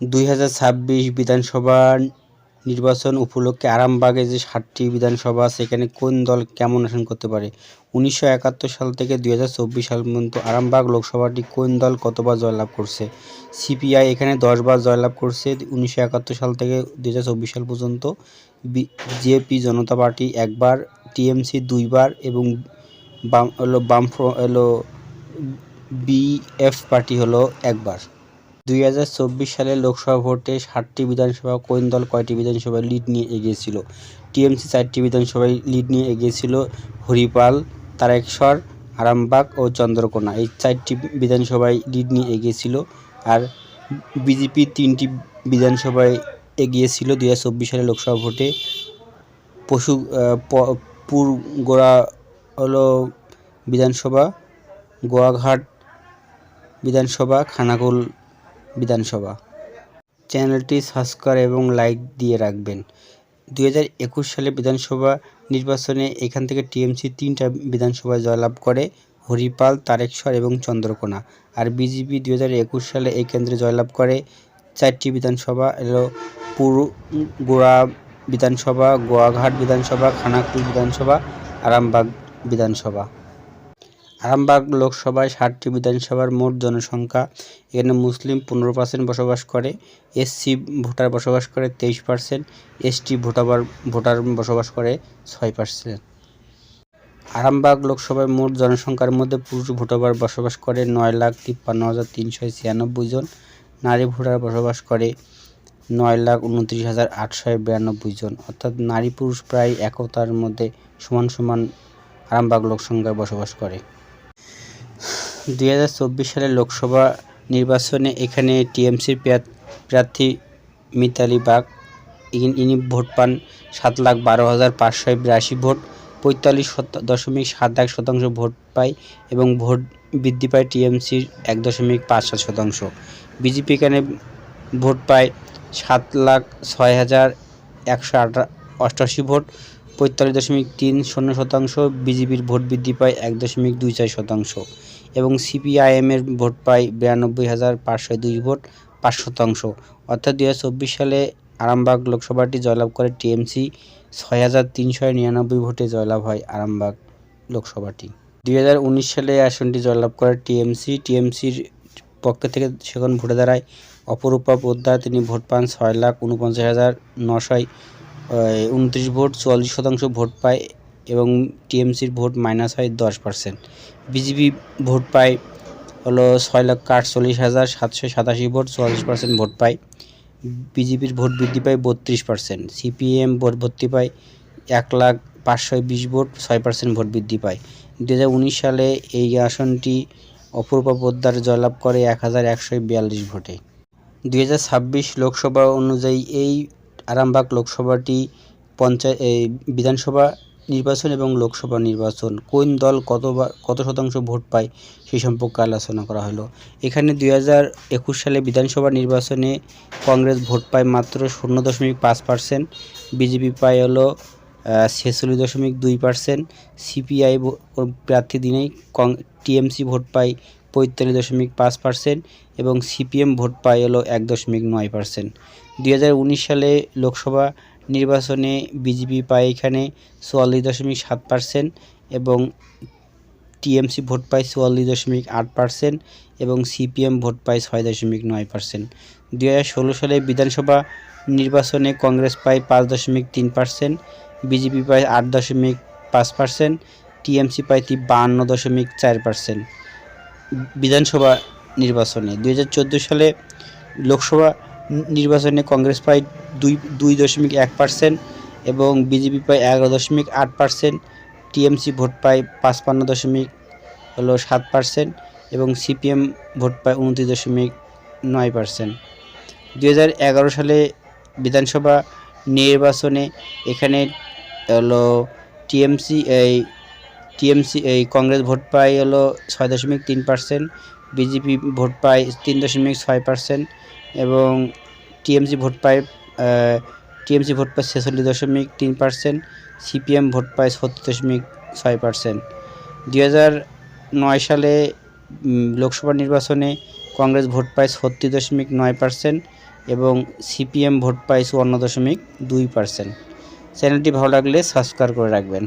দুই হাজার ছাব্বিশ বিধানসভা নির্বাচন উপলক্ষে আরামবাগে যে সাতটি বিধানসভা সেখানে কোন দল কেমন আসন করতে পারে? উনিশশো একাত্তর সাল থেকে দুই হাজার চব্বিশ সাল পর্যন্ত আরামবাগ লোকসভাটি কোন দল কতবার জয়লাভ করছে? সিপিআই এখানে দশবার জয়লাভ করছে। উনিশশো একাত্তর সাল থেকে দুই হাজার চব্বিশ সাল পর্যন্ত জেপি জনতা পার্টি একবার, টিএমসি দুইবার এবং বাম, হলো বাম হলো বিএফ পার্টি হলো একবার। দুই সালের লোকসভা ভোটে ষাটটি বিধানসভা কোন দল কয়টি বিধানসভায় লিড নিয়ে এগিয়েছিল? টিএমসি চারটি বিধানসভায় লিড নিয়ে এগিয়েছিল হরিপাল তারেকশ্বর আরামবাগ ও চন্দ্রকোনা। এই চারটি বিধানসভায় লিড নিয়ে এগিয়েছিল আর বিজেপি তিনটি বিধানসভায় এগিয়েছিল দুই হাজার চব্বিশ সালের লোকসভা ভোটে। পশু পুরগোড়া হলো বিধানসভা, গোয়াঘাট বিধানসভা খানাকুল বিধানসভা। চ্যানেলটি সাবস্ক্রাইব এবং লাইক দিয়ে রাখবেন। দুই হাজার একুশ সালে বিধানসভা নির্বাচনে এখান থেকে টিএমসি তিনটা বিধানসভায় জয়লাভ করে, হরিপাল তারেকশ্বর এবং চন্দ্রকোনা। আর বিজেপি দুই হাজার একুশ সালে এই কেন্দ্রে জয়লাভ করে, চারটি বিধানসভা এলো পুরু গোড়া বিধানসভা, গোয়াঘাট বিধানসভা, খানাকুল বিধানসভা, আরামবাগ বিধানসভা। আরামবাগ লোকসভায় ষাটটি বিধানসভার মোট জনসংখ্যা। এখানে মুসলিম পনেরো পার্সেন্ট বসবাস করে, এসসি ভোটার বসবাস করে তেইশ পার্সেন্ট, এসটি ভোটার ভোটার বসবাস করে ছয় পার্সেন্ট। আরামবাগ লোকসভায় মোট জনসংখ্যার মধ্যে পুরুষ ভোটার বসবাস করে নয় লাখ তিপ্পান্ন হাজার তিনশো ছিয়ানব্বই জন, নারী ভোটার বসবাস করে নয় লাখ উনত্রিশ হাজার আটশো বিরানব্বই জন। অর্থাৎ নারী পুরুষ প্রায় একতার মধ্যে সমান সমান আরামবাগ লোকসংখ্যায় বসবাস করে। দুই হাজার চব্বিশ সালের লোকসভা নির্বাচনে এখানে টিএমসির প্রার্থী মিতালি বাগ, ইনি ভোট পান সাত লাখ বারো হাজার পাঁচশো বিরাশি ভোট, পঁয়তাল্লিশ দশমিক সাত এক শতাংশ ভোট পায় এবং ভোট বৃদ্ধি পায় টিএমসির এক দশমিক পাঁচ সাত শতাংশ। বিজেপি এখানে ভোট পায় সাত লাখ ছয় হাজার একশো আটা অষ্টআশি ভোট, পঁয়তাল্লিশ দশমিক তিন শূন্য শতাংশ। বিজেপির ভোট বৃদ্ধি পায় এক দশমিক দুই চার শতাংশ। এবং সিপিআইএমের ভোট পায় বিরানব্বই হাজার পাঁচশো দুই ভোট, পাঁচ শতাংশ। অর্থাৎ দুই হাজার চব্বিশ সালে আরামবাগ লোকসভাটি জয়লাভ করে টিএমসি ছয় হাজার তিনশো নিরানব্বই ভোটে জয়লাভ হয় আরামবাগ লোকসভাটি। দুই হাজার উনিশ সালে আসনটি জয়লাভ করে টিএমসি, টিএমসির পক্ষ থেকে সেখানে ভোটে দাঁড়ায় অপরূপা পোদ্দার তিনি ভোট পান ছয় লাখ উনপঞ্চাশ হাজার নশয় উনত্রিশ ভোট, চুয়াল্লিশ শতাংশ ভোট পায় এবং টিএমসির ভোট মাইনাস হয় দশ পার্সেন্ট বিজেপি ভোট পায় হলো ছয় লক্ষ আটচল্লিশ হাজার সাতশো সাতাশি ভোট, চুয়াল্লিশ পার্সেন্ট ভোট পায়। বিজেপির ভোট বৃদ্ধি পায় বত্রিশ পার্সেন্ট সিপিএম ভোট ভর্তি পায় এক লাখ পাঁচশো বিশ ভোট, ছয় পার্সেন্ট ভোট বৃদ্ধি পায়। দু হাজার উনিশ সালে এই আসনটি অপূর্ব পোদ্দার জয়লাভ করে এক হাজার একশো বিয়াল্লিশ ভোটে। দু হাজার ছাব্বিশ লোকসভা অনুযায়ী এই আরামবাগ লোকসভাটি পঞ্চায়েত বিধানসভা নির্বাচন এবং লোকসভা নির্বাচন কোন দল কতবার কত শতাংশ ভোট পায় সেই সম্পর্কে আলোচনা করা হলো। এখানে দুই হাজার একুশ সালে বিধানসভা নির্বাচনে কংগ্রেস ভোট পায় মাত্র শূন্য দশমিক পাঁচ পার্সেন্ট, বিজেপি পায় হলো ছেচল্লিশ দশমিক দুই পার্সেন্ট, সিপিআই প্রার্থী দিনেই কং টিএমসি ভোট পায় পঁয়তাল্লিশ দশমিক পাঁচ পার্সেন্ট এবং সিপিএম ভোট পায় হলো এক দশমিক নয় পার্সেন্ট। দুই হাজার উনিশ সালে লোকসভা নির্বাচনে বিজেপি পায় এখানে চুয়াল্লিশ দশমিক সাত পার্সেন্ট এবং টিএমসি ভোট পায় চুয়াল্লিশ দশমিক আট পার্সেন্ট এবং সিপিএম ভোট পায় ছয় দশমিক নয় পার্সেন্ট দু হাজার ষোলো সালে বিধানসভা নির্বাচনে কংগ্রেস পায় পাঁচ দশমিক তিন পার্সেন্ট বিজেপি পায় আট দশমিক পাঁচ পার্সেন্ট টিএমসি পায় তি বাহান্ন দশমিক চার পার্সেন্ট বিধানসভা নির্বাচনে। দু হাজার চোদ্দ সালে লোকসভা নির্বাচনে কংগ্রেস পায় দুই দুই দশমিক এক পার্সেন্ট এবং বিজেপি পায় এগারো দশমিক আট পার্সেন্ট, টিএমসি ভোট পায় পাঁচপান্ন দশমিক হলো সাত পার্সেন্ট এবং সিপিএম ভোট পায় উনত্রিশ দশমিক নয় পার্সেন্ট। দু হাজার এগারো সালে বিধানসভা নির্বাচনে এখানে হলো টিএমসি, এই টিএমসি, এই কংগ্রেস ভোট পায় হলো ছয় দশমিক তিন পার্সেন্ট, বিজেপি ভোট পায় তিন দশমিক ছয় পার্সেন্ট এবং টিএমসি ভোট পায় টিএমসি ভোট পায় ছেচল্লিশ দশমিক তিন পার্সেন্ট, সিপিএম ভোট পায় সত্তর দশমিক ছয় পার্সেন্ট। দুই নয় সালে লোকসভা নির্বাচনে কংগ্রেস ভোট পায় ছত্রিশ দশমিক নয় পার্সেন্ট এবং সিপিএম ভোট পায় চুয়ান্ন দশমিক দুই পার্সেন্ট। চ্যানেলটি ভালো লাগলে সাবস্ক্রাইব করে রাখবেন।